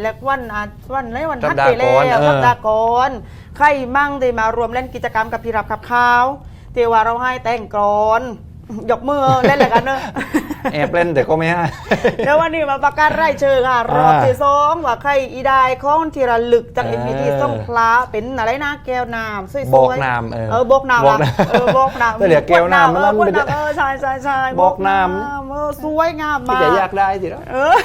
แลกวันอาวันไรวันสัทัปดดาห์ไปแล้ก่อนวเออ สัปดาห์ก่อนใครมั่งได้มารวมเล่นกิจกรรมกับพี่รับขับข้าวเทว่าเราให้แต่งกรอน ยกมือเล่นอะไรกันเนอะ แอบเล่นแต่ก็ไม่ให้เดี๋ยววันนี้มาประกาศไร่เชิญค่ะ รอบที่สองว่าใครอีได้ของที่ระลึกจากเอเอ็อมพีทีสงขลาเป็นอะไรนะแก้วน้ำสวยๆบอกน้ำเออเออบอกน้ำบอกละน้ำเออบอกน้ำแต่เหลือแก้วน้ำเออมันบอกไม่ได้น้ำเออใช่ใช่ใช่บอกน้ำ เออสวยงามที่มากจะอยากได้สิแล้วเออ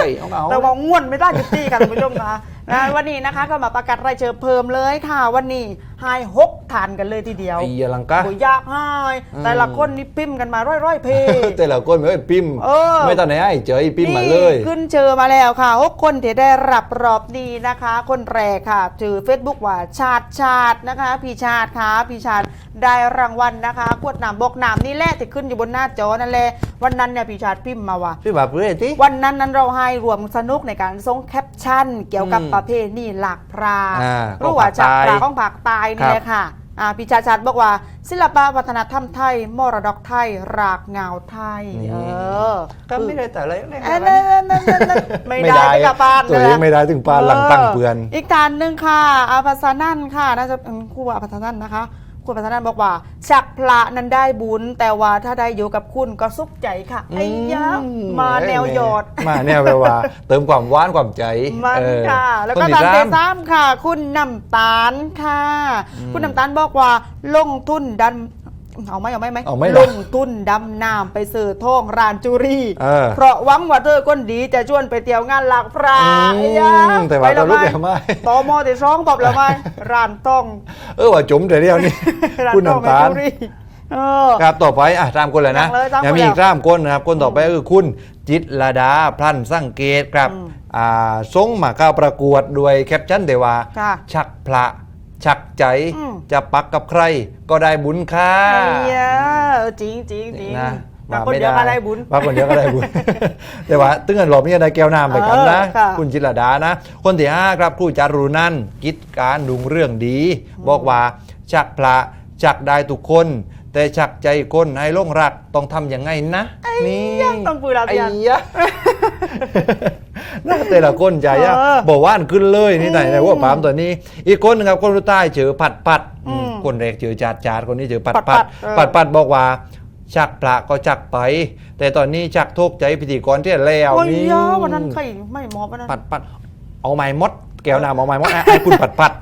เฮ้ยเอาเอาแต่ว่าง่วนไม่ได้จุดตีกันคุณผู้ชมค่ะนะวันนี้นะคะก็มาประกาศรายเชิญเพิ่มเลยค่ะวันนี้ ไฮหกทานกันเลยทีเดียวไอ้ยาลังกะโอ้ยยากให้อืมแต่ละคนนี่พิมพ์กันมาร้อยๆเพจแต่ละคนไม่ได้พิมพ์เออ ไม่ตอนไหนไอ้เจอไอ้พิมพ์มาเลย นี่ขึ้นเจอมาแล้วค่ะหกคนที่ได้รับรอบนี้นะคะ คนแรกค่ะถือ Facebook ว่าชาติชาตินะคะ พี่ชาติค่ะพี่ชาติได้รางวัลนะคะขวดน้ำบอกน้ำนี่แหละที่ขึ้นอยู่บนหน้าจอนั่นแหละวันนั้นเนี่ยพี่ชาติพิมพ์มาว่า พี่แบบเรื่อยที่ วันนั้นนั้นเราให้รวมสนุกในการส่งแคปชั่น เกี่ยวกับอืมประเพณีหลักพรางอ่าหรือว่าจากของภาคใต้ปลาของภาคใต้นี่แหละค่ะอ่าพี่ชาชัดบอกว่า ศิลปะวัฒนธรรมไทย มรดกไทย รากเหงาไทยนี่เออ ก็ไม่ได้แต่อะไรเล่นเอ้อะยไรนั่นนั่นนั่นนั่นไม่ได้ไม่กับปานตัวเองไม่ได้ถึงปานหลังตั้งเปือน อีกทานหนึ่งค่ะอาภัสนันค่ะน่าจะเป็นครูอาภัสนันนะคะ ครูอาภัสนันบอกว่าฉักพระนั้นได้บุญ แต่ว่าถ้าได้อยู่กับคุณก็สุขใจค่ะไอ้ยะมาแนวหยอด มาแนวแปลว่า เติมความหวานความใจมันเออค่ะ แล้วคก็นที่ตามสาเดมซ้ำค่ะ คุณน้ำตาลค่ะ คุณน้ำตาลบอกว่าลงทุนดัน เอาไหมเอาไหมไหมเอาไหมล่ะลงทุนดำน้ำไปซื้อท่องรานจุรีเออ เพราะหวังว่าเธอคนดีจะชวนไปเที่ยวงานหลักพระอืมไอ้ยะแต่ว่าไปแล้วตอนลูกเดียวไม่ตอมอที่สองตอบแล้วไหมร้านต้องเออว่าจุ๋มแต่เดียวนี่ ร้านคุณต้องน้ำตาล จุรีเออ ครับต่อไปอะตามคนเลยนะยังเลยตามยังมีคนแล้วอีกสามคนนะครับคนต่อไปก็คือคุณจิตรลดาพลันสังเกตครับอืมอ่าส่งมาเข้าประกวดด้วยแคปชั่นเดว่าค่ะ ชักพระ ชักใจอืมจะปักกับใครก็ได้บุญค่าไอ้ยะจริงจริงจริงนะบางคนเดียวก็ได้บุญบางคนเดียวก็ได้บุญ แต่ว่าตึ้งกันหลบนี่ได้แก้วน้ำไปกันนะเออค่ะคุณจิตรลดานะ คนที่ห้าครับครูจารุนันท์กิจการดุงเรื่องดี บอกว่าชักพระชักได้ทุกคน แต่ชักใจคนให้หลงรักต้องทำยังไงนะ นี่ยะต้องพูดแล้วไอ้พี่อันยะ น่าแต่ละคนใจยะเออบอกว่านขึ้นเลยนี่ไหนไหนว่าปามตัวนี้ อีกคนหนึงครับคนรู้ใต้เจอปัดปัดอืมคนแรกเจอจาดจาดคนนี้เจอปัดปัปัดดเออปัดปัดบอกว่าชักพระก็ชักไป แต่ตอนนี้ชักโทกใจพิธีกรที่แล้วโอ้ยนี่ยะวันนั้นใครไม่มอบวันนั้นปัดปัดเอาไม้มดแก้วน้ำเอาไม้มดอะให้คุณปัดปัด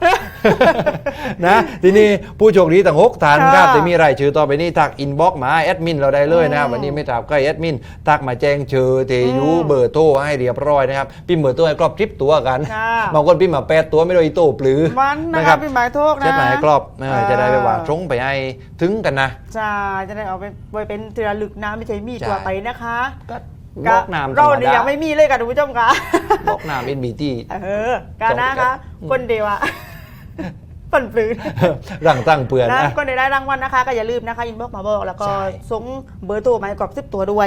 นะ ทีนี้ผู้โชคดีต่างหกท่านครับค่ะจะมีรายชื่อต่อไปนี้ทักอินบ็อกมาแอดมินเราได้เลยนะอืมวันนี้ไม่ถามใครแอดมินทักมาแจ้งชื่อเทยูอืมเบอร์โทรให้เรียบร้อยนะครับพิมพ์เบอร์โทรให้ครอบทริปตัวกันค่ะบางคนพิมพ์มาแปดตัวไม่ได้อีโต้ปลือมันนะนะคครัรับบเป็นหมายโทษนะเช็ดหมายให้ครอบเออจะได้ไปว่าตรงไปให้ถึงกันนะใช่จะได้เอาไปไว้เป็นที่ระลึกนะไม่ใช่มีใช่ตัวไปนะคะก็บก็ล็อกน้ำธรเรารมเนี่ยดายังไม่มีเลยค่ะทุกผู้ชมค่ะบล็อกน้ำเอ็นบีทีเออการนะคะคนเดียวอะ ปั่นปลื้นร่างตั้งเปื่อนนะนะคนเดียวได้รางวัลนะคะ ก็อย่าลืมนะคะอินบ็อกมาบอกแล้วก็ใช่ส่งเบอร์โทรมาให้กรอบสิบตัวด้วย